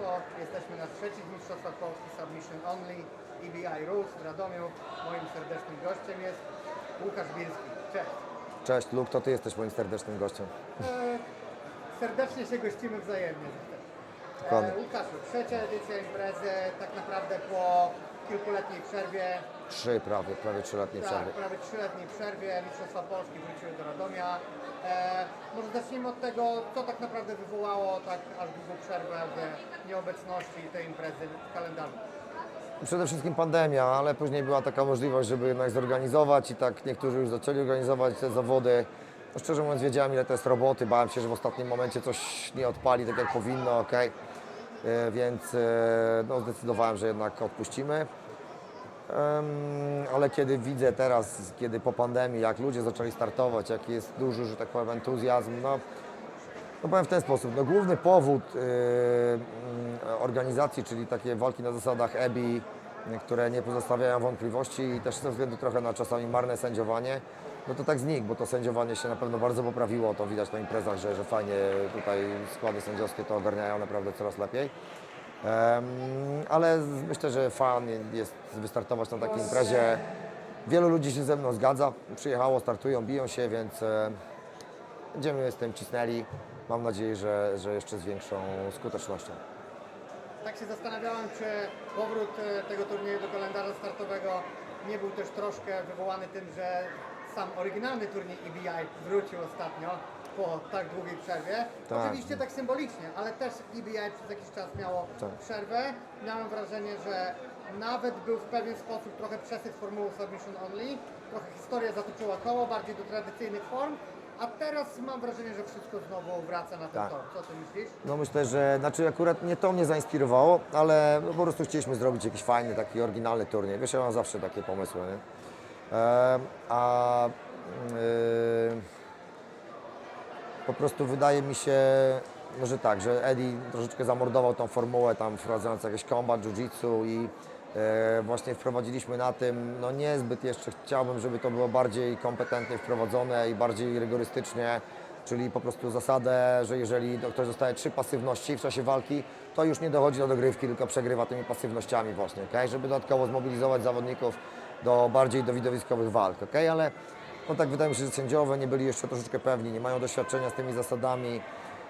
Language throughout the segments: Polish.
Jesteśmy na trzecich Mistrzostwach Polski Submission Only EBI Rules w Radomiu. Moim serdecznym gościem jest Łukasz Bielski. Cześć. Cześć Luke, to Ty jesteś moim serdecznym gościem. E, serdecznie się gościmy wzajemnie. Dokładnie. E, Łukaszu, trzecia edycja imprezy, tak naprawdę po kilkuletniej przerwie, Trzy prawie, prawie trzyletniej tak, przerwy. prawie trzyletniej przerwie Mistrzostwa Polski wróciły do Radomia. E, może zacznijmy od tego, co tak naprawdę wywołało tak aż długą przerwę w nieobecności tej imprezy w kalendarzu. Przede wszystkim pandemia, ale później była taka możliwość, żeby jednak zorganizować i tak niektórzy już zaczęli organizować te zawody. No, szczerze mówiąc wiedziałem ile to jest roboty, bałem się, że w ostatnim momencie coś nie odpali tak jak powinno, ok. Więc e, no, zdecydowałem, że jednak odpuścimy. Ale kiedy widzę teraz, kiedy po pandemii, jak ludzie zaczęli startować, jaki jest duży, że tak powiem, entuzjazm, no, no powiem w ten sposób, no główny powód y, mm, organizacji, czyli takie walki na zasadach EBI, które nie pozostawiają wątpliwości i też ze względu trochę na czasami marne sędziowanie, no to tak znikł, bo to sędziowanie się na pewno bardzo poprawiło, to widać na imprezach, że, że fajnie tutaj składy sędziowskie to ogarniają naprawdę coraz lepiej. Em, ale myślę, że fan jest wystartować na takiej imprezie. Wielu ludzi się ze mną zgadza, przyjechało, startują, biją się, więc e, będziemy z tym cisnęli. Mam nadzieję, że, że jeszcze z większą skutecznością. Tak się zastanawiałem, czy powrót e, tego turnieju do kalendarza startowego nie był też troszkę wywołany tym, że sam oryginalny turniej EBI wrócił ostatnio po tak długiej przerwie. Tak. Oczywiście tak symbolicznie, ale też EBI przez jakiś czas miało Tak. przerwę. Miałem wrażenie, że nawet był w pewien sposób trochę przesyt formuły Submission Only. Trochę historia zatoczyła koło bardziej do tradycyjnych form. A teraz mam wrażenie, że wszystko znowu wraca na ten Tak. tor. Co ty myślisz? No myślę, że znaczy akurat nie to mnie zainspirowało, ale no po prostu chcieliśmy zrobić jakiś fajny, taki oryginalny turniej. Wiesz, ja mam zawsze takie pomysły, nie? A e, po prostu wydaje mi się, że tak, że Eddie troszeczkę zamordował tą formułę, tam wprowadzając jakieś combat, jiu-jitsu i e, właśnie wprowadziliśmy na tym, no niezbyt jeszcze chciałbym, żeby to było bardziej kompetentnie wprowadzone i bardziej rygorystycznie, czyli po prostu zasadę, że jeżeli ktoś dostaje trzy pasywności w czasie walki, to już nie dochodzi do dogrywki, tylko przegrywa tymi pasywnościami właśnie, okay? żeby dodatkowo zmobilizować zawodników do bardziej do widowiskowych walk, okay? ale no tak wydaje mi się, że sędziowie nie byli jeszcze troszeczkę pewni, nie mają doświadczenia z tymi zasadami.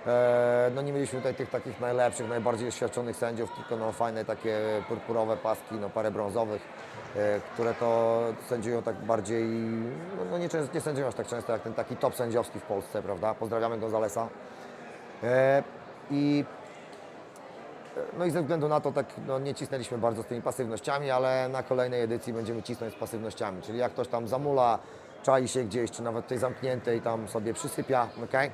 E, no nie mieliśmy tutaj tych takich najlepszych, najbardziej doświadczonych sędziów, tylko no fajne takie purpurowe paski, no parę brązowych, e, które to sędziują tak bardziej, no, no nie, nie sędziują aż tak często jak ten taki top sędziowski w Polsce, prawda? Pozdrawiamy Gonzalesa. E, I no i ze względu na to tak no, nie cisnęliśmy bardzo z tymi pasywnościami, ale na kolejnej edycji będziemy cisnąć z pasywnościami. Czyli jak ktoś tam zamula, czai się gdzieś, czy nawet tej zamkniętej tam sobie przysypia, okay?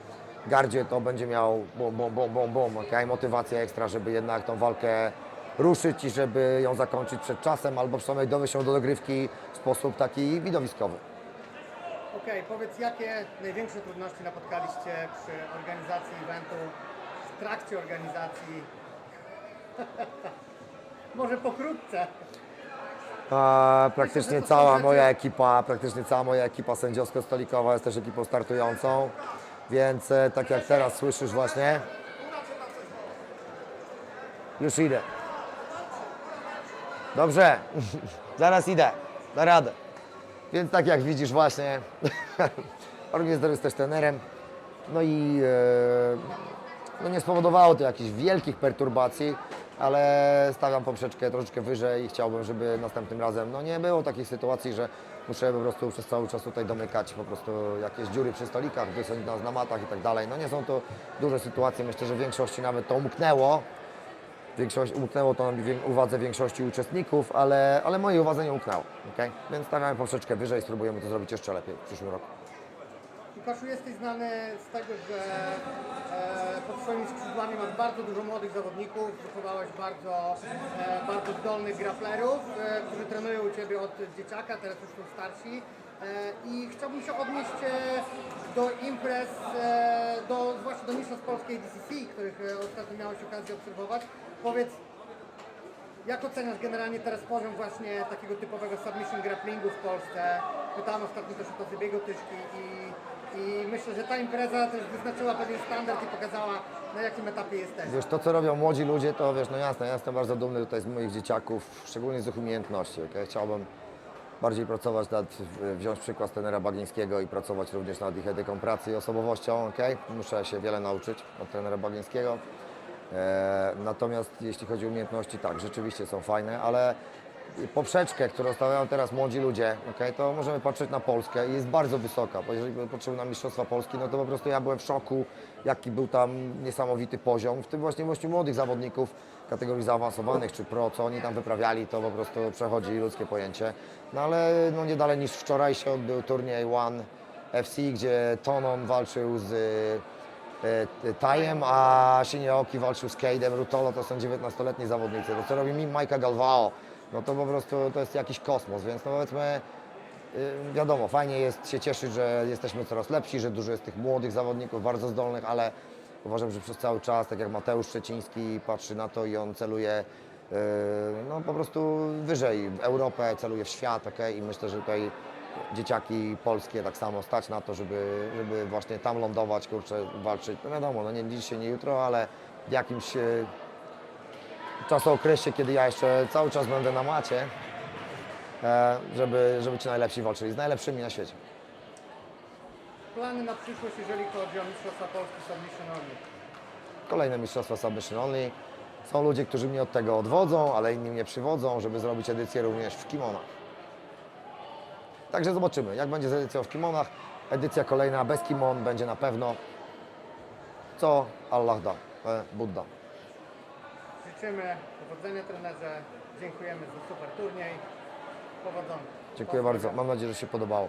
Gardzie to będzie miał bum, bum, bum, bum, bum, okay? motywację ekstra, żeby jednak tą walkę ruszyć i żeby ją zakończyć przed czasem, albo przynajmniej dowieść ją do dogrywki w sposób taki widowiskowy. Okej, powiedz jakie największe trudności napotkaliście przy organizacji eventu, w trakcie organizacji? Może pokrótce. A, praktycznie cała moja ekipa, praktycznie cała moja ekipa sędziowsko-stolikowa jest też ekipą startującą, więc e, tak jak teraz słyszysz właśnie, już idę. Dobrze, zaraz idę, da radę. Więc tak jak widzisz właśnie, organizator jest też trenerem, no i e, no nie spowodowało to jakichś wielkich perturbacji, ale stawiam poprzeczkę troszeczkę wyżej i chciałbym, żeby następnym razem no nie było takich sytuacji, że muszę po prostu przez cały czas tutaj domykać po prostu jakieś dziury przy stolikach, wysłać nas na matach i tak dalej. No nie są to duże sytuacje, myślę, że w większości nawet to umknęło. Większość, umknęło to uwadze większości uczestników, ale, ale mojej uwadze nie umknęło. Okay? Więc stawiamy poprzeczkę wyżej i spróbujemy to zrobić jeszcze lepiej w przyszłym roku. Łukaszu, jesteś znany z tego, że e, pod swoimi skrzydłami masz bardzo dużo młodych zawodników, wychowałeś bardzo, e, bardzo zdolnych graplerów, e, którzy trenują u Ciebie od dzieciaka, teraz już są starsi. E, I chciałbym się odnieść e, do imprez, e, do, zwłaszcza do mistrzostw polskiej DCC, których e, ostatnio miałeś okazję obserwować. Powiedz, Jak oceniasz generalnie teraz poziom właśnie takiego typowego submission grapplingu w Polsce? Pytałem ostatnio też o to Zybiego Tyszki i, i myślę, że ta impreza też wyznaczyła pewien standard i pokazała na jakim etapie jesteś. Wiesz, to co robią młodzi ludzie, to wiesz, no jasne, ja jestem bardzo dumny tutaj z moich dzieciaków, szczególnie z ich umiejętności. Chciałbym bardziej pracować nad, wziąć przykład z trenera Bagińskiego i pracować również nad ich etyką pracy i osobowością. Okay? Muszę się wiele nauczyć od trenera Bagińskiego. E, natomiast jeśli chodzi o umiejętności, tak, rzeczywiście są fajne, ale poprzeczkę, którą stawiają teraz młodzi ludzie, okay, to możemy patrzeć na Polskę i jest bardzo wysoka. Bo jeżeli patrzymy na Mistrzostwa Polski, no to po prostu ja byłem w szoku, jaki był tam niesamowity poziom, w tym właśnie właśnie młodych zawodników kategorii zaawansowanych czy pro, co oni tam wyprawiali, to po prostu przechodzi ludzkie pojęcie. No ale no, nie dalej niż wczoraj się odbył turniej One FC, gdzie Tonon walczył z e, Tajem, a Shinyeoki walczył z Cade'em, Rutolo to są 19-letni zawodnicy. To co robi mi Majka Galvao, no to po prostu to jest jakiś kosmos, więc no powiedzmy, y, wiadomo, fajnie jest się cieszyć, że jesteśmy coraz lepsi, że dużo jest tych młodych zawodników, bardzo zdolnych, ale uważam, że przez cały czas, tak jak Mateusz Szczeciński patrzy na to i on celuje y, no po prostu wyżej w Europę, celuje w świat, okej, i myślę, że tutaj dzieciaki polskie tak samo stać na to, żeby, żeby właśnie tam lądować, kurczę, walczyć. No wiadomo, no nie dzisiaj, nie jutro, ale w jakimś e, czasookresie, kiedy ja jeszcze cały czas będę na macie, e, żeby, żeby ci najlepsi walczyli z najlepszymi na świecie. Plany na przyszłość, jeżeli chodzi o Mistrzostwa Polski Submission Only. Kolejne Mistrzostwa Submission Only. Są ludzie, którzy mnie od tego odwodzą, ale inni mnie przywodzą, żeby zrobić edycję również w kimonach. Także zobaczymy, jak będzie z edycją w kimonach. Edycja kolejna bez kimon będzie na pewno. Co Allah da, e, Buddha. Życzymy powodzenia trenerze, dziękujemy za super turniej. Powodzenia. Dziękuję bardzo. Mam nadzieję, że się podobało.